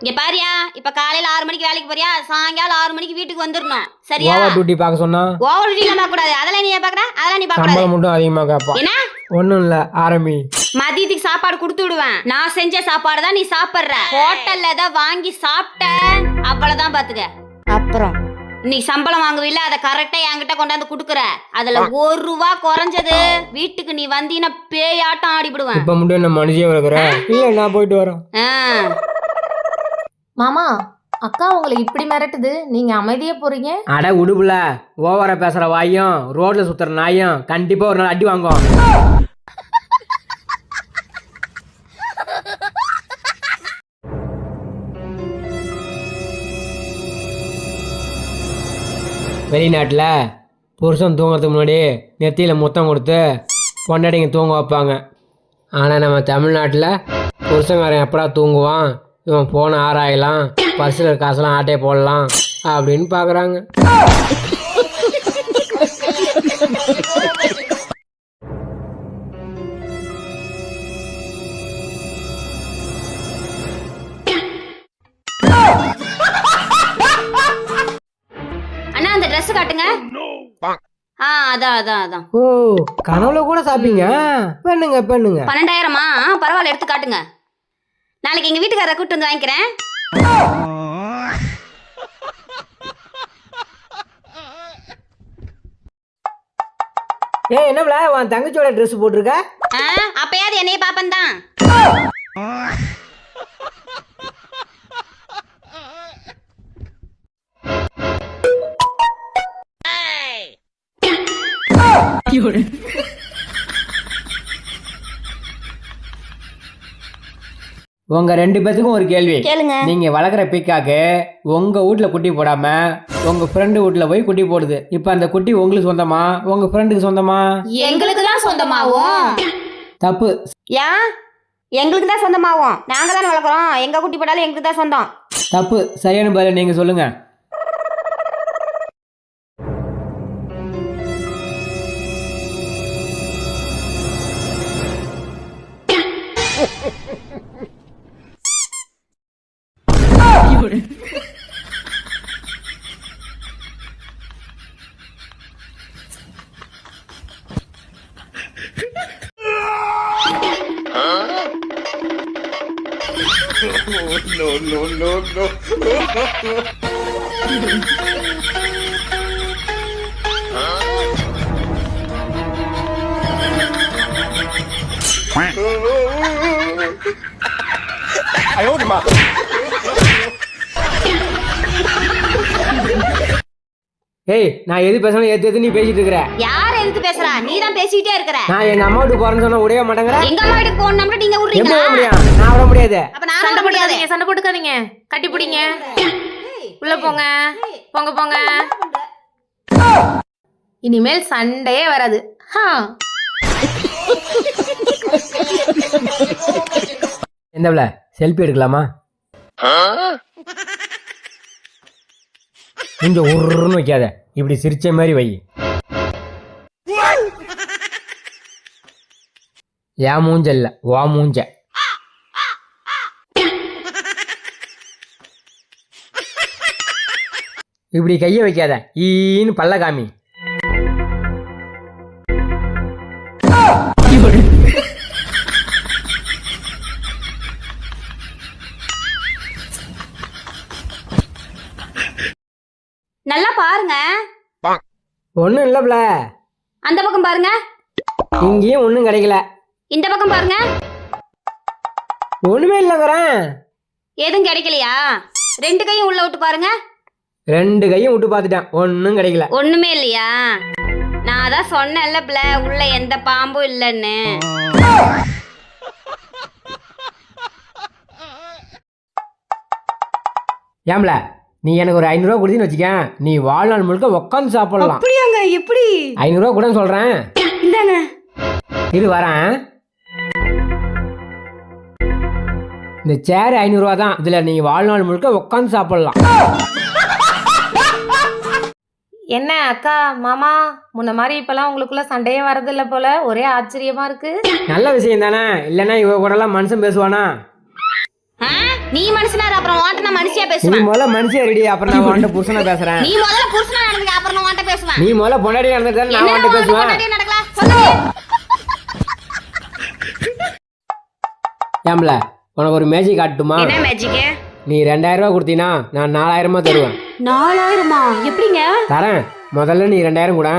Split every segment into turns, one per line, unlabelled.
இங்க பாரியா இப்ப காலையில ஆறு மணிக்கு வேலைக்கு போறியா? சாயங்காலம் ஆறு மணிக்கு வீட்டுக்கு வந்துடணும் சரியா?
ஓவர் டியூட்டி பார்க்க சொன்னா?
ஓவர் டியூட்டில பார்க்க கூடாது. அதெல்லாம் நீ பாக்குற அதெல்லாம் நீ
சம்பளம் மட்டும் அதிகமாக கேட்பான்
என்ன?
ஒன்றும் இல்லை ஆரம்பி.
மதியத்துக்கு சாப்பாடு கொடுத்து விடுவேன். நான் செஞ்ச சாப்பாடு தான் நீ சாப்பிடுற. ஹோட்டல்ல தான் வாங்கி சாப்பிட்ட அவ்வளவுதான் பாத்துக்க அப்புறம்? நீ சம்பளம் வாங்குவில்ல அதை கரெக்டா என்கிட்ட கொண்டாந்து குடுக்குற. அதுல ஒரு ரூபா குறைஞ்சது. வீட்டுக்கு நீ வந்தீன்னா பேயாட்டம் ஆடிவிடுவேன்.
இப்போ மட்டும் என்ன மனுஷியே இருக்கிற இல்லை நான் போயிட்டு வரேன்.
மாமா அக்கா உங்களை இப்படி மிரட்டுது. நீங்க அமைதியா போறீங்க?
அட உடுப்புல ஓவரா பேசுற வாயும் ரோட்ல சுத்துற நாயும் கண்டிப்பா ஒரு நாள் அடி வாங்கும் வெளிநாட்டில் புருஷன் தூங்குறதுக்கு முன்னாடி நெத்தியில் முத்தம் கொடுத்து பொண்டாட்டிங்க தூங்க வைப்பாங்க. ஆனால் நம்ம தமிழ்நாட்டில் புருஷங்காரன் எப்படா தூங்குவான்? இவன் போன ஆராயலாம் பர்சில் காசெல்லாம் ஆட்டே போடலாம் அப்படின்னு பார்க்குறாங்க
அண்ணா அந்த Dress காட்டுங்க. ஆ அதான் அதான் அதான்.
ஓ கனவுல கூட சாப்பிங்க பண்ணுங்க பண்ணுங்க.
பன்னெண்டாயிரமா? பரவாயில்ல எடுத்து காட்டுங்க. நாளைக்கு எங்க வீட்டுக்காரரை கூட்டு வந்து வாங்கிக்கிறேன்.
ஏ என்னப்ல உன் தங்கச்சியோட ட்ரெஸ் போட்டிருக்க?
ஆ, அப்பயாவது என்னைய பாப்பன் தான்.
உங்க ரெண்டு பேத்துக்கும் ஒரு கேள்வி.
கேளுங்க.
நீங்க வளர்க்குற பீக்காக்கு உங்க வீட்ல குட்டி போடாம உங்க ஃப்ரெண்டு வீட்ல போய் குட்டி போடுது. இப்போ அந்த குட்டி உங்களுக்கு சொந்தமா? உங்க ஃப்ரெண்டுக்கு சொந்தமா?
எங்களுக்கு தான் சொந்தமாகும்
தப்பு.
ஏன்? எங்களுக்கு தான் சொந்தமாகும் நாங்க தானே வளர்க்குறோம். எங்க குட்டி போட்டாலும் எங்களுக்கு தான் சொந்தம்.
தப்பு. சரியான பதில் நீங்க சொல்லுங்க. no, no, no, no. Hả? Ai ôi mà ஏய் நான் எது பேசணும் எது எது நீ பேசிட்டு இருக்கிற.
யார் எதுக்கு பேசுறா? நீ தான் பேசிக்கிட்டே இருக்கிற.
நான் எங்க அம்மா வீட்டுக்கு போறேன்னு சொன்னா விடவே மாட்டேங்கிற?
எங்க அம்மா வீட்டுக்கு போகணும்னா நீங்க
எப்படி
விடுறீங்களா?
விட முடியும்? நான் விட முடியாது.
அப்ப நான்
சண்டை போட்டுக்காதீங்க சண்டை போட்டுக்காதீங்க. கட்டி பிடிங்க. உள்ள போங்க. போங்க போங்க. இனிமேல் சண்டையே வராது. ஹா.
எந்தவள செல்ஃபி எடுக்கலாமா? இங்க உருன்னு வைக்காத. இப்படி சிரிச்ச மாதிரி வை. என் மூஞ்ச இல்ல வா மூஞ்ச. இப்படி கைய வைக்காத. ஈன்னு பல்ல காமி
நல்லா பாருங்க.
ஒன்றும் இல்லைப்ல
அந்த பக்கம் பாருங்க.
இங்கேயும் ஒன்றும் கிடைக்கல.
இந்த பக்கம் பாருங்க.
ஒன்றுமே இல்லைங்கிறேன்
எதுவும் கிடைக்கலையா? ரெண்டு கையும் உள்ள விட்டு பாருங்க.
ரெண்டு கையும் விட்டு பார்த்துட்டேன். ஒன்றும் கிடைக்கல.
ஒண்ணுமே இல்லையா? நான் தான் சொன்னேன்ல பிள்ள உள்ள எந்த பாம்பும் இல்லைன்னு.
ஏம்ல நீ எனக்கு ஒரு ஐநூறுரூவா கொடுத்தீன்னு வச்சுக்க நீ வாழ்நாள் முழுக்க உட்காந்து சாப்பிடலாம்.
அப்படியாங்க எப்படி?
ஐநூறுரூவா கூட சொல்கிறேன்
இந்தாங்க.
இரு வரேன். இந்த சேர் ஐநூறுரூவா தான். இதில் நீ வாழ்நாள் முழுக்க உட்காந்து சாப்பிடலாம்.
என்ன அக்கா மாமா முன்ன மாதிரி இப்பெல்லாம் உங்களுக்குள்ள சண்டையே வரதில்ல போல. ஒரே ஆச்சரியமா இருக்கு.
நல்ல விஷயம் தானே. இல்லைன்னா இவ கூடலாம் மனுஷன் பேசுவானா?
நீ மனுஷனா அப்புறம் உன்கிட்ட நான் மனுஷியா
நீ
பேசுவேன்
முதல்ல மனுஷன் ரெடி அப்புறம் நான் உன்கிட்ட புருஷனா பேசுறேன்.
நீ முதல்ல புருஷனா நடந்துக்க அப்புறம் நான் உன்கிட்ட பேசுவேன்.
நீ முதல்ல பொண்டாடி நடந்துட்டு நான் உன்கிட்ட பேசுவேன். ஏம்ல உனக்கு ஒரு மேஜிக் காட்டுமா?
என்ன மேஜிக்
நீ ரெண்டாயிரம் ரூபா கொடுத்தீங்கன்னா நான் நாலாயிரமா தருவேன்.
நாலாயிரமா? எப்படிங்க?
தரேன். முதல்ல நீ ரெண்டாயிரம் கூட.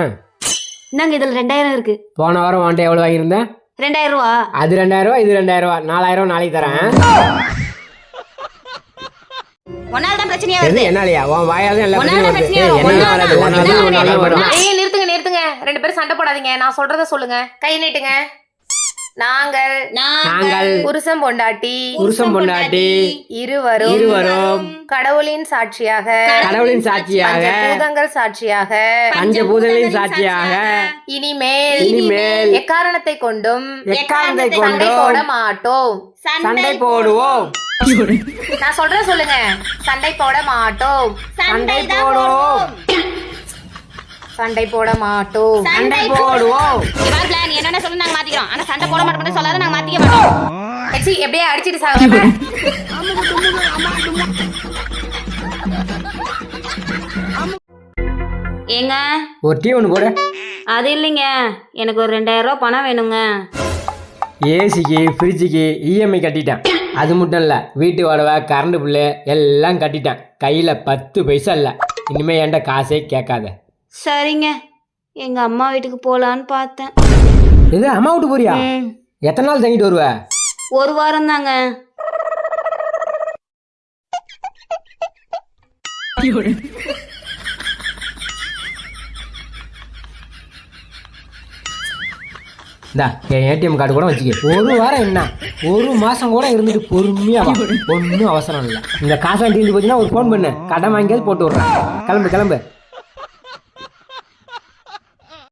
இந்தாங்க இதுல ரெண்டாயிரம் இருக்கு?
போன வாரம் உன்கிட்ட எவ்வளோ வாங்கியிருந்தேன்?
ரெண்டாயிரம் ரூபா.
அது ரெண்டாயிரம் ரூபா இது ரெண்டாயிரம் ரூபா. நாலாயிரம் நாளைக்கு தரேன்.
ஒன்னால தான் பிரச்சனையா வருது.
என்னாலயா? உன் வாயால தான்
பிரச்சனையா.
ஏய்
நிறுத்துங்க நிறுத்துங்க. ரெண்டு பேரும் சண்டை போடாதீங்க. நான் சொல்றத சொல்லுங்க. கை நீட்டுங்க. நாங்கள்
நாங்கள்
புருஷன் பொண்டாட்டி.
புருஷன் பொண்டாட்டி.
இருவரும்
இருவரும்
கடவுளின் சாட்சியாக.
கடவுளின் சாட்சியாக.
பூதங்கள் சாட்சியாக.
பஞ்சபூதங்களின் சாட்சியாக.
இனிமேல்
இனிமேல்
எக்காரணத்தை கொண்டும்
எக்காரணத்தை
சண்டை
கொண்டும்
போட மாட்டோம்
சண்டை போடுவோம்.
நான் சொல்றேன் சொல்லுங்க. சண்டை போட மாட்டோம்.
சண்டை
போடுவோம்.
சண்டை போட மாட்டோம்.
சண்டை போடுவோம்.
பாரு பிளான் என்னென்ன சொல்லு நாங்க மாத்திக்கிறோம். ஆனா சண்டை போட மாட்டோம் சொல்லாத நாங்க மாத்திக்க மாட்டோம்.
எச்சி எப்படியே அடிச்சிட்டு சாங்க
ஏங்க?
ஒரு டீ ஒன்று போடு.
அது இல்லைங்க. எனக்கு ஒரு ரெண்டாயிரம் ரூபாய் பணம் வேணுங்க.
ஏசிக்கு ஃப்ரிட்ஜுக்கு இஎம்ஐ கட்டிட்டேன். அது மட்டும் இல்லை வீட்டு வாடகை கரண்ட் பில்லு எல்லாம் கட்டிட்டேன். கையில் பத்து பைசா இல்லை. இனிமே என்கிட்ட காசே கேட்காத.
சரிங்க. எங்க அம்மா வீட்டுக்கு போலான்னு பார்த்தேன்.
இது அம்மா விட்டு போறியா? எத்தனை நாள் தங்கிட்டு வருவ?
ஒரு வாரம் தாங்க.
இந்தா என் ஏடிஎம் கார்டு கூட வச்சுக்க. ஒரு வாரம் என்ன? ஒரு மாதம் கூட இருந்துட்டு பொறுமையாக ஒன்றும் அவசரம் இல்லை. இந்த காசை தீர்ந்து போச்சுன்னா ஒரு ஃபோன் பண்ணு. கடன் வாங்கியாவது போட்டு விட்றேன். கிளம்பு கிளம்பு.